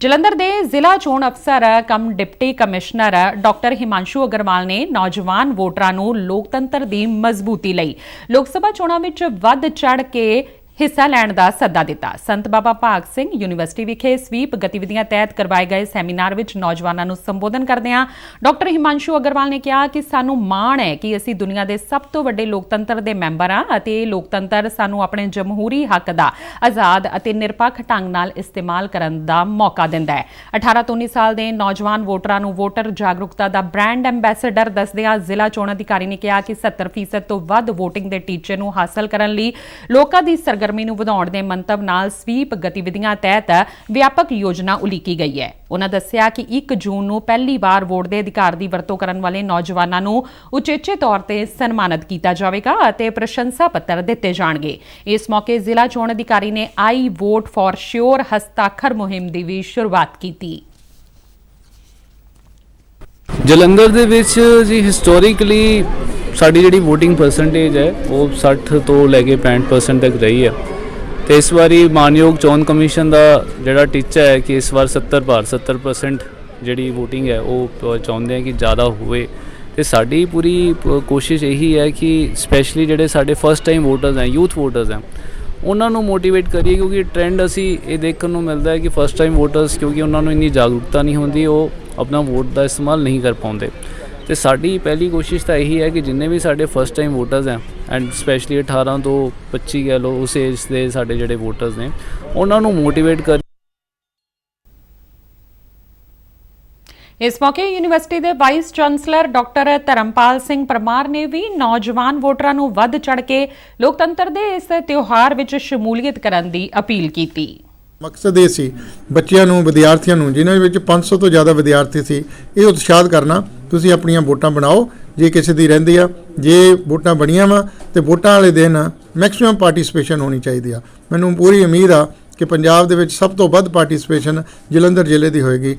ਜਲੰਧਰ ਦੇ ਜ਼ਿਲ੍ਹਾ ਚੋਣ ਅਫਸਰ, cum deputy commissioner doctor Himanshu Agarwal ਨੇ ਨੌਜਵਾਨ ਵੋਟਰਾਂ ਨੂੰ ਲੋਕਤੰਤਰ ਦੀ ਮਜ਼ਬੂਤੀ ਲਈ। ਲੋਕ ਸਭਾ ਚੋਣਾਂ ਵਿੱਚ ਵੱਧ ਚੜ ਕੇ ਹਿੱਸਾ ਲੈਣ ਦਾ ਸੱਦਾ ਦਿੱਤਾ। ਸੰਤ ਬਾਬਾ ਭਾਗ ਸਿੰਘ ਯੂਨੀਵਰਸਿਟੀ ਵਿਖੇ ਸਵੀਪ ਗਤੀਵਿਧੀਆਂ ਤਹਿਤ ਕਰਵਾਏ ਗਏ ਸੈਮੀਨਾਰ ਵਿੱਚ ਨੌਜਵਾਨਾਂ ਨੂੰ ਸੰਬੋਧਨ ਕਰਦਿਆਂ ਡਾਕਟਰ ਹਿਮਾਂਸ਼ੂ ਅਗਰਵਾਲ ਨੇ ਕਿਹਾ ਕਿ ਸਾਨੂੰ ਮਾਣ ਹੈ ਕਿ ਅਸੀਂ ਦੁਨੀਆ ਦੇ ਸਭ ਤੋਂ ਵੱਡੇ ਲੋਕਤੰਤਰ ਦੇ ਮੈਂਬਰ ਹਾਂ ਅਤੇ ਇਹ ਲੋਕਤੰਤਰ ਸਾਨੂੰ ਆਪਣੇ ਜਮਹੂਰੀ ਹੱਕ ਦਾ ਆਜ਼ਾਦ ਅਤੇ ਨਿਰਪੱਖ ਢੰਗ ਨਾਲ ਇਸਤੇਮਾਲ ਕਰਨ ਦਾ ਮੌਕਾ ਦਿੰਦਾ ਹੈ। 18 ਤੋਂ 19 ਸਾਲ ਦੇ ਨੌਜਵਾਨ ਵੋਟਰਾਂ ਨੂੰ ਵੋਟਰ ਜਾਗਰੂਕਤਾ ਦਾ ਬ੍ਰਾਂਡ ਐਂਬੈਸਡਰ ਦੱਸਦਿਆਂ ਜ਼ਿਲ੍ਹਾ ਚੋਣ ਅਧਿਕਾਰੀ ਨੇ ਕਿਹਾ ਕਿ 70% ਤੋਂ ਵੱਧ VOTING ਦੇ ਟੀਚੇ ਨੂੰ ਹਾਸਲ ਕਰਨ ਲਈ ਲੋਕਾਂ ਦੀ ਸਰਗਰਮੀ ਨੂੰ ਵਧਾਉਣ ਦੇ ਮੰਤਵ ਨਾਲ ਸਵੀਪ ਗਤੀਵਿਧੀਆਂ ਤਹਿਤ ਵਿਆਪਕ ਯੋਜਨਾ ਉਲੀਕੀ ਗਈ ਹੈ। ਉਹਨਾਂ ਦੱਸਿਆ ਕਿ 1 ਜੂਨ ਨੂੰ ਪਹਿਲੀ ਵਾਰ ਵੋਟ ਦੇ ਅਧਿਕਾਰ ਦੀ ਵਰਤੋਂ ਕਰਨ ਵਾਲੇ ਨੌਜਵਾਨਾਂ ਨੂੰ ਉਚੇਚੇ ਤੌਰ ਤੇ ਸਨਮਾਨਿਤ ਕੀਤਾ ਜਾਵੇਗਾ ਅਤੇ ਪ੍ਰਸ਼ੰਸਾ ਪੱਤਰ ਦਿੱਤੇ ਜਾਣਗੇ। ਇਸ ਮੌਕੇ ਜ਼ਿਲ੍ਹਾ ਚੋਣ ਅਧਿਕਾਰੀ ਨੇ ਆਈ ਵੋਟ ਫॉर ਸ਼ਿਓਰ ਹਸਤਾਖਰ ਮੁਹਿੰਮ ਦੀ ਵੀ ਸ਼ੁਰੂਆਤ ਕੀਤੀ। ਜਲੰਧਰ ਦੇ ਵਿੱਚ ਜੀ ਹਿਸਟੋਰੀਕਲੀ ਸਾਡੀ ਜਿਹੜੀ VOTING ਪਰਸੈਂਟੇਜ ਹੈ, ਉਹ 60 ਤੋਂ ਲੈ ਕੇ 65% ਤੱਕ ਰਹੀ ਹੈ। ਤੇ ਇਸ ਵਾਰੀ ਮਾਨਯੋਗ ਚੋਣ ਕਮਿਸ਼ਨ ਦਾ ਜਿਹੜਾ ਟੀਚਾ ਹੈ ਕਿ ਇਸ ਵਾਰ 70 ਭਾਰ 70% ਜਿਹੜੀ VOTING ਹੈ, ਉਹ ਚਾਹੁੰਦੇ ਹੈ ਕਿ ਜ਼ਿਆਦਾ ਹੋਵੇ। ਤੇ ਸਾਡੀ ਪੂਰੀ ਪ- ਕੋਸ਼ਿਸ਼ ਇਹੀ ਹੈ ਕਿ ਸਪੈਸ਼ਲੀ ਜਿਹੜੇ ਸਾਡੇ ਫਸਟ ਟਾਈਮ ਵੋਟਰਸ ਹੈ ਯੂਥ ਵੋਟਰਸ ਹੈ, ਉਹਨਾਂ ਨੂੰ ਮੋਟੀਵੇਟ ਕਰੀਏ ਕਿਉਂਕਿ ਟ੍ਰੈਂਡ ਅਸੀਂ ਇਹ ਦੇਖਣ ਨੂੰ ਮਿਲਦਾ ਹੈ ਕਿ ਫਸਟ ਟਾਈਮ ਵੋਟਰਸ ਕਿਉਂਕਿ ਉਹਨਾਂ ਨੂੰ ਇੰਨੀ ਜਾਗਰੂਕਤਾ ਨਹੀਂ ਹੁੰਦੀ, ਉਹ ਆਪਣਾ ਵੋਟ ਦਾ ਇਸਤੇਮਾਲ ਨਹੀਂ ਕਰ ਪਾਉਂਦੇ। ਤੇ ਸਾਡੀ ਪਹਿਲੀ ਕੋਸ਼ਿਸ਼ ਤਾਂ ਇਹੀ ਹੈ ਕਿ ਜਿੰਨੇ ਵੀ ਸਾਡੇ ਫਸਟ ਟਾਈਮ ਵੋਟਰਸ ਹੈ ਐਂਡ ਸਪੈਸ਼ਲੀ 18 ਤੋਂ 25 ਕਹਿ ਲਓ ਉਸ ਏਜ ਦੇ ਸਾਡੇ ਜਿਹੜੇ ਵੋਟਰਸ ਨੇ ਉਹਨਾਂ ਨੂੰ ਮੋਟੀਵੇਟ ਕਰ ਇਸ ਮੌਕੇ ਯੂਨੀਵਰਸਿਟੀ ਦੇ vice chancellor doctor Dharampal Singh Parmar ਨੇ ਵੀ ਨੌਜਵਾਨ ਵੋਟਰਾਂ ਨੂੰ ਵੱਧ ਚੜ ਕੇ ਲੋਕਤੰਤਰ ਦੇ ਇਸ ਤਿਉਹਾਰ ਵਿੱਚ ਸ਼ਮੂਲੀਅਤ ਕਰਨ ਦੀ ਅਪੀਲ ਕੀਤੀ। ਮਕਸਦ ਇਹ ਸੀ ਬੱਚਿਆਂ ਨੂੰ ਵਿਦਿਆਰਥੀਆਂ ਨੂੰ ਜਿਨ੍ਹਾਂ ਵਿੱਚ 500 ਤੋਂ ਜ਼ਿਆਦਾ ਵਿਦਿਆਰਥੀ ਸੀ ਇਹ ਉਤਸ਼ਾਹਤ ਕਰਨਾ ਤੁਸੀਂ ਆਪਣੀਆਂ ਵੋਟਾਂ ਬਣਾਓ, ਜੇ ਕਿਸੇ ਦੀ ਰਹਿੰਦੀ ਆ, ਜੇ ਵੋਟਾਂ ਬਣੀਆਂ ਵਾ, ਤੇ ਵੋਟਾਂ ਵਾਲੇ ਦਿਨ ਮੈਕਸਿਮਮ ਪਾਰਟਿਸਿਪੇਸ਼ਨ ਹੋਣੀ ਚਾਹੀਦੀ ਆ। ਮੈਨੂੰ ਪੂਰੀ ਉਮੀਦ ਆ ਕਿ ਪੰਜਾਬ ਦੇ ਵਿੱਚ ਸਭ ਤੋਂ ਵੱਧ ਪਾਰਟਿਸਿਪੇਸ਼ਨ ਜਲੰਧਰ ਜ਼ਿਲ੍ਹੇ ਦੀ ਹੋਏਗੀ।